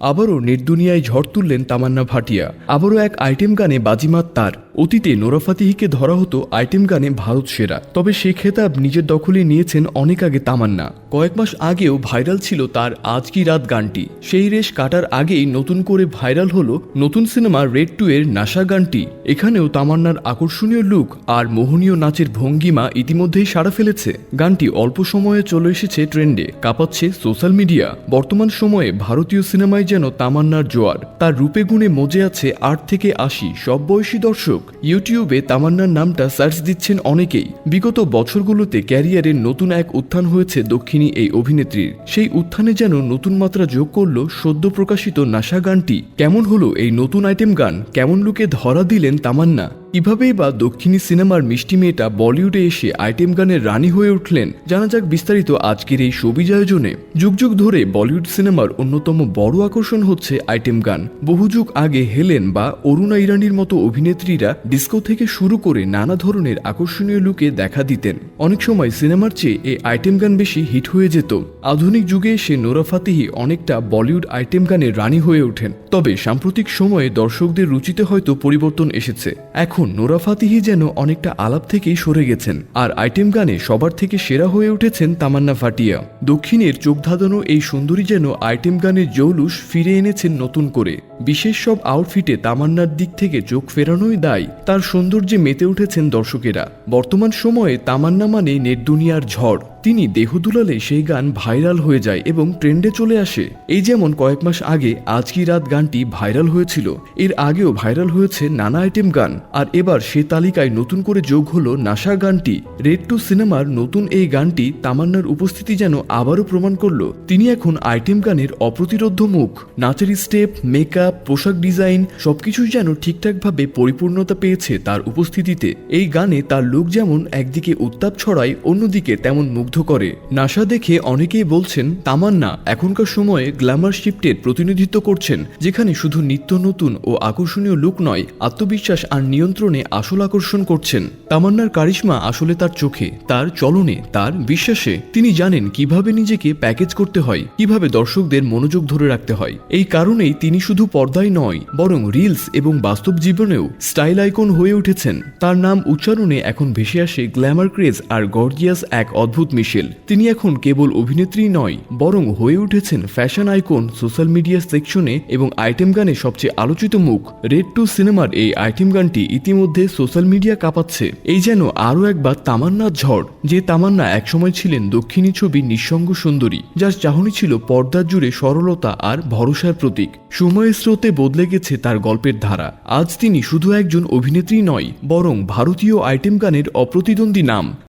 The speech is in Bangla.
আবারও নির্দুনিয়ায় ঝড় তুললেন তামান্না ভাটিয়া। আবারও এক আইটেম গানে বাজিমাত তার। অতীতে নোরা ফাতিহিকে ধরা হতো আইটেম গানে ভারত সেরা। তবে সে খেতাব নিজের দখলে নিয়েছেন অনেক আগে তামান্না। কয়েক মাস আগেও ভাইরাল ছিল তার আজ কি রাত গানটি। সেই রেশ কাটার আগেই নতুন করে ভাইরাল হলো নতুন সিনেমা রেড টু এর নাসা গানটি। এখানেও তামান্নার আকর্ষণীয় লুক আর মোহনীয় নাচের ভঙ্গিমা ইতিমধ্যেই সাড়া ফেলেছে। গানটি অল্প সময়ে চলে এসেছে ট্রেন্ডে, কাঁপাচ্ছে সোশ্যাল মিডিয়া। বর্তমান সময়ে ভারতীয় সিনেমায় যেন তামান্নার জোয়ার, তার রূপে গুণে মজে আছে আট থেকে আশি সব বয়সী দর্শক। ইউটিউবে তামান্নার নামটা সার্চ দিচ্ছেন অনেকেই। বিগত বছরগুলোতে ক্যারিয়ারের নতুন এক উত্থান হয়েছে দক্ষিণী এই অভিনেত্রীর। সেই উত্থানে যেন নতুন মাত্রা যোগ করল সদ্য প্রকাশিত নাসা গানটি। কেমন হলো এই নতুন আইটেম গান? কেমন লুকে ধরা দিলেন তামান্না? কিভাবেই বা দক্ষিণী সিনেমার মিষ্টি মেয়েটা বলিউডে এসে আইটেম গানের রানী হয়ে উঠলেন। জানা যাক বিস্তারিত আজকের এই সবিজ আয়োজনে। যুগ যুগ ধরে বলিউড সিনেমার অন্যতম বড় আকর্ষণ হচ্ছে আইটেম গান। বহু যুগ আগে হেলেন বা অরুণা ইরানির মতো অভিনেত্রীরা ডিস্কো থেকে শুরু করে নানা ধরনের আকর্ষণীয় লুকে দেখা দিতেন। অনেক সময় সিনেমার চেয়ে এই আইটেম গান বেশি হিট হয়ে যেত। আধুনিক যুগে এসে নোরা ফাতিহি অনেকটা বলিউড আইটেম গানের রানী হয়ে ওঠেন। তবে সাম্প্রতিক সময়ে দর্শকদের রুচিতে হয়তো পরিবর্তন এসেছে। এখন নোরা ফাতিহি যেন অনেকটা আলাপ থেকেই সরে গেছেন। আর আইটেম গানে সবার থেকে সেরা হয়ে উঠেছেন তামান্না ফাটিয়া দক্ষিণের চোখ ধাঁধানো এই সুন্দরী যেন আইটেম গানের জৌলুস ফিরে এনেছেন নতুন করে। বিশেষ সব আউটফিটে তামান্নার দিক থেকে চোখ ফেরানোই দায়। তার সৌন্দর্যে মেতে উঠেছেন দর্শকেরা। বর্তমান সময়ে তামান্না মানে নেট দুনিয়ার ঝড়। তিনি দেহ দুলালে সেই গান ভাইরাল হয়ে যায় এবং ট্রেন্ডে চলে আসে। এই যেমন কয়েক মাস আগে আজ কি রাত গানটি ভাইরাল হয়েছিল। এর আগেও ভাইরাল হয়েছে নানা আইটেম গান। আর এবার সে তালিকায় নতুন করে যোগ হলো নাসা গানটি। রেড টু সিনেমার নতুন এই গানটি তামান্নার উপস্থিতি যেন আবারও প্রমাণ করল। তিনি এখন আইটেম গানের অপ্রতিরোধ্য মুখ। নাচের স্টেপ মেকআপ পোশাক ডিজাইন সবকিছুই যেন ঠিকঠাকভাবে পরিপূর্ণতা পেয়েছে তার উপস্থিতিতে। এই গানে তার লুক যেমন একদিকে উত্তাপ ছড়ায়, অন্যদিকে তেমন মুগ্ধ করে। নাসা দেখে অনেকেই বলছেন, তামান্না, এখনকার সময়ে গ্ল্যামার শিফটের প্রতিনিধিত্ব করছেন, যেখানে শুধু নিত্য নতুন ও আকর্ষণীয় লুক নয়, আত্মবিশ্বাস আর নিয়ন্ত্রণে আসল আকর্ষণ করছেন। তামান্নার কারিশমা আসলে তার চোখে, তার চলনে, তার বিশ্বাসে। তিনি জানেন কীভাবে নিজেকে প্যাকেজ করতে হয়, কীভাবে দর্শকদের মনোযোগ ধরে রাখতে হয়। এই কারণেই তিনি শুধু পর্দায় নয়, বরং রিলস এবং বাস্তব জীবনেও স্টাইল আইকন হয়ে উঠেছেন। তার নাম উচ্চারণে এখন ভেসে আসে গ্ল্যামার ক্রেজ আর গর্জিয়াস এক অদ্ভুত মিশেল। তিনি এখন কেবল অভিনেত্রী নয়, বরং হয়ে উঠেছেন ফ্যাশন আইকন সোশ্যাল মিডিয়া সেকশনে এবং আইটেম গানে সবচেয়ে আলোচিত মুখ। রেড টু সিনেমার এই আইটেম গানটি ইতিমধ্যে সোশ্যাল মিডিয়া কাঁপাচ্ছে। এই যেন আরও একবার তামান্নার ঝড়, যে তামান্না একসময় ছিলেন দক্ষিণী ছবি নিঃসঙ্গ সুন্দরী, যার চাহনি ছিল পর্দার জুড়ে সরলতা আর ভরসার প্রতীক। সময়ের স্রোতে বদলে গেছে তার গল্পের ধারা। আজ তিনি শুধু একজন অভিনেত্রী নয়, বরং ভারতীয় আইটেম গানের অপ্রতিদ্বন্দ্বী নাম।